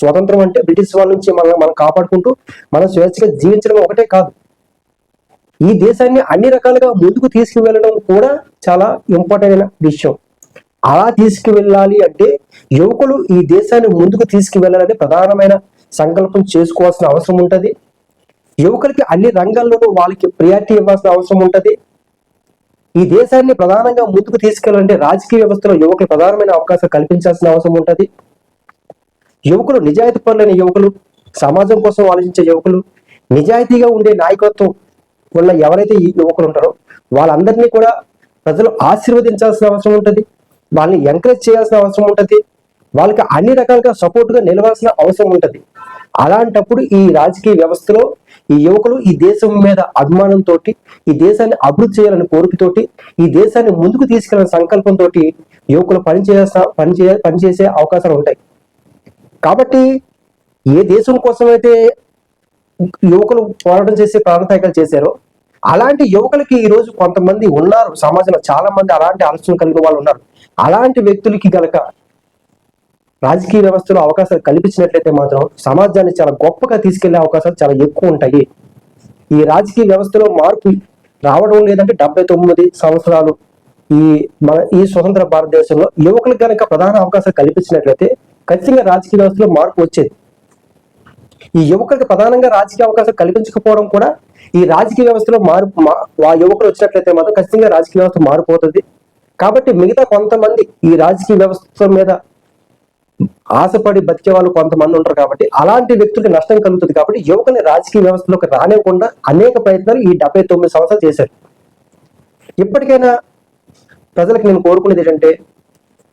స్వతంత్రం అంటే బ్రిటిష్ వాళ్ళ నుంచి మనం మనం కాపాడుకుంటూ మనం స్వేచ్ఛగా జీవించడం ఒకటే కాదు. ఈ దేశాన్ని అన్ని రకాలుగా ముందుకు తీసుకువెళ్ళడం కూడా చాలా ఇంపార్టెంట్ అయిన విషయం. అలా తీసుకువెళ్ళాలి అంటే యువకులు ఈ దేశాన్ని ముందుకు తీసుకువెళ్ళాలని ప్రధానమైన సంకల్పం చేసుకోవాల్సిన అవసరం ఉంటుంది. యువకులకి అన్ని రంగాల్లోనూ వాళ్ళకి ప్రియారిటీ ఇవ్వాల్సిన అవసరం ఉంటుంది. ఈ దేశాన్ని ప్రధానంగా ముందుకు తీసుకెళ్ళాలంటే రాజకీయ వ్యవస్థలో యువకులు ప్రధానమైన అవకాశం కల్పించాల్సిన అవసరం ఉంటుంది. యువకులు నిజాయితీ పరులైన యువకులు సమాజం కోసం ఆలోచించే యువకులు నిజాయితీగా ఉండే నాయకత్వం వల్ల ఎవరైతే ఈ యువకులు ఉంటారో వాళ్ళందరినీ కూడా ప్రజలు ఆశీర్వదించాల్సిన అవసరం ఉంటుంది వాళ్ళని ఎంకరేజ్ చేయాల్సిన అవసరం ఉంటుంది వాళ్ళకి అన్ని రకాలుగా సపోర్ట్గా నిలవాల్సిన అవసరం ఉంటుంది. అలాంటప్పుడు ఈ రాజకీయ వ్యవస్థలో ఈ యువకులు ఈ దేశం మీద అభిమానంతో ఈ దేశాన్ని అభివృద్ధి చేయాలని కోరికతోటి ఈ దేశాన్ని ముందుకు తీసుకెళ్ళిన సంకల్పంతో యువకులు పనిచేసే పనిచే పనిచేసే అవకాశాలు ఉంటాయి. కాబట్టి ఏ దేశం కోసమైతే యువకులు పోరాటం చేసి ప్రాణత్యాగాలు చేశారో అలాంటి యువకులకి ఈ రోజు కొంతమంది ఉన్నారు. సమాజంలో చాలా మంది అలాంటి ఆలోచన కలిగిన వాళ్ళు ఉన్నారు. అలాంటి వ్యక్తులకి గనక రాజకీయ వ్యవస్థలో అవకాశాలు కల్పించినట్లయితే మాత్రం సమాజాన్ని చాలా గొప్పగా తీసుకెళ్ళే అవకాశాలు చాలా ఎక్కువ ఉంటాయి. ఈ రాజకీయ వ్యవస్థలో మార్పు రావడం లేదంటే డెబ్బై తొమ్మిది సంవత్సరాలు ఈ మన ఈ స్వతంత్ర భారతదేశంలో యువకులకు కనుక ప్రధాన అవకాశాలు కల్పించినట్లయితే ఖచ్చితంగా రాజకీయ వ్యవస్థలో మార్పు వచ్చేది. ఈ యువకులకు ప్రధానంగా రాజకీయ అవకాశం కల్పించకపోవడం కూడా ఈ రాజకీయ వ్యవస్థలో మార్పు ఆ యువకులు వచ్చినట్లయితే మాత్రం ఖచ్చితంగా రాజకీయ వ్యవస్థ మారిపోతుంది. కాబట్టి మిగతా కొంతమంది ఈ రాజకీయ వ్యవస్థ మీద ఆశపడి బతికే వాళ్ళు కొంతమంది ఉంటారు కాబట్టి అలాంటి వ్యక్తులకి నష్టం కలుగుతుంది కాబట్టి యువకుని రాజకీయ వ్యవస్థలోకి రానివ్వకుండా అనేక ప్రయత్నాలు ఈ డెబ్బై తొమ్మిది సంవత్సరాలు చేశారు. ఇప్పటికైనా ప్రజలకు నేను కోరుకునేది ఏంటంటే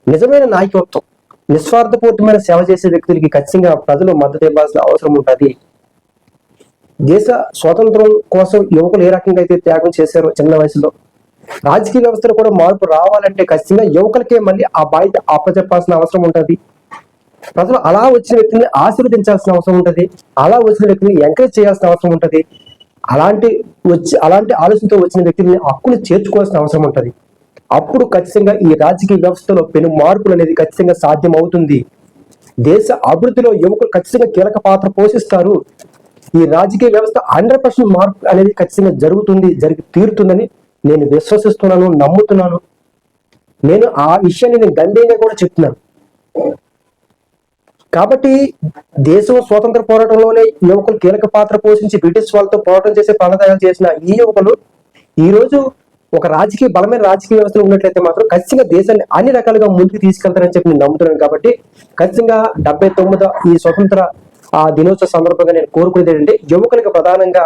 నిజమైన నాయకత్వం. నిస్వార్థపూర్తమైన సేవ చేసే వ్యక్తులకి ఖచ్చితంగా ప్రజలు మద్దతు ఇవ్వాల్సిన అవసరం ఉంటుంది. దేశ స్వాతంత్రం కోసం యువకులు ఏ రకంగా అయితే త్యాగం చేశారో చిన్న వయసులో రాజకీయ వ్యవస్థలో కూడా మార్పు రావాలంటే ఖచ్చితంగా యువకులకే మళ్ళీ ఆ బాధ్యత అప్పచెప్పాల్సిన అవసరం ఉంటుంది. ప్రజలు అలా వచ్చిన వ్యక్తిని ఆశీర్వదించాల్సిన అవసరం ఉంటుంది. అలా వచ్చిన వ్యక్తిని ఎంకరేజ్ చేయాల్సిన అవసరం ఉంటుంది. అలాంటి వచ్చి అలాంటి ఆలోచనతో వచ్చిన వ్యక్తిని హక్కుని చేర్చుకోవాల్సిన అవసరం ఉంటుంది. అప్పుడు ఖచ్చితంగా ఈ రాజకీయ వ్యవస్థలో పెను మార్పులు అనేది ఖచ్చితంగా సాధ్యం అవుతుంది దేశ అభివృద్ధిలో యువకులు ఖచ్చితంగా కీలక పాత్ర పోషిస్తారు. ఈ రాజకీయ వ్యవస్థ హండ్రెడ్ పర్సెంట్ మార్పు అనేది ఖచ్చితంగా జరుగుతుంది జరిగి తీరుతుందని నేను విశ్వసిస్తున్నాను నమ్ముతున్నాను. నేను ఆ విషయాన్ని నేను గంభీరంగా కూడా చెప్తున్నాను. కాబట్టి దేశం స్వాతంత్ర పోరాటంలోనే యువకులు కీలక పాత్ర పోషించి బ్రిటిష్ వాళ్ళతో పోరాటం చేసే ప్రాణత్యాగం చేసిన ఈ యువకులు ఈ రోజు ఒక రాజకీయ బలమైన రాజకీయ వ్యవస్థలో ఉన్నట్లయితే మాత్రం ఖచ్చితంగా దేశాన్ని అన్ని రకాలుగా ముందుకు తీసుకెళ్తారని చెప్పి నేను నమ్ముతున్నాను కాబట్టి ఖచ్చితంగా డెబ్బై తొమ్మిదో ఈ స్వతంత్ర ఆ దినోత్సవ సందర్భంగా నేను కోరుకునేది ఏంటంటే యువకులకు ప్రధానంగా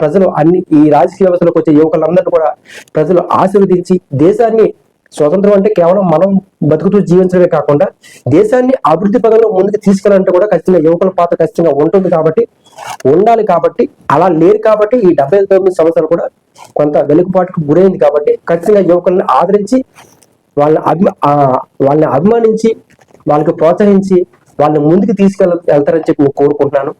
ప్రజలు అన్ని ఈ రాజకీయ వ్యవస్థలోకి వచ్చే యువకులందరినీ కూడా ప్రజలు ఆశీర్వదించి దేశాన్ని స్వతంత్రం అంటే కేవలం మనం బతుకుతూ జీవించడమే కాకుండా దేశాన్ని అభివృద్ధి పదంలో ముందుకు తీసుకెళ్ళాలంటే కూడా ఖచ్చితంగా యువకుల పాత్ర ఖచ్చితంగా ఉంటుంది కాబట్టి ఉండాలి కాబట్టి అలా లేరు కాబట్టి ఈ డెబ్బై తొమ్మిది సంవత్సరాలు కూడా కొంత వెనుకబాటుకు గురైంది కాబట్టి ఖచ్చితంగా యువకులను ఆదరించి వాళ్ళని అభిమా ఆ, వాళ్ళని అభిమానించి వాళ్ళకి ప్రోత్సహించి వాళ్ళని ముందుకు తీసుకెళ్ వెళ్తారని చెప్పి నేను కోరుకుంటున్నాను.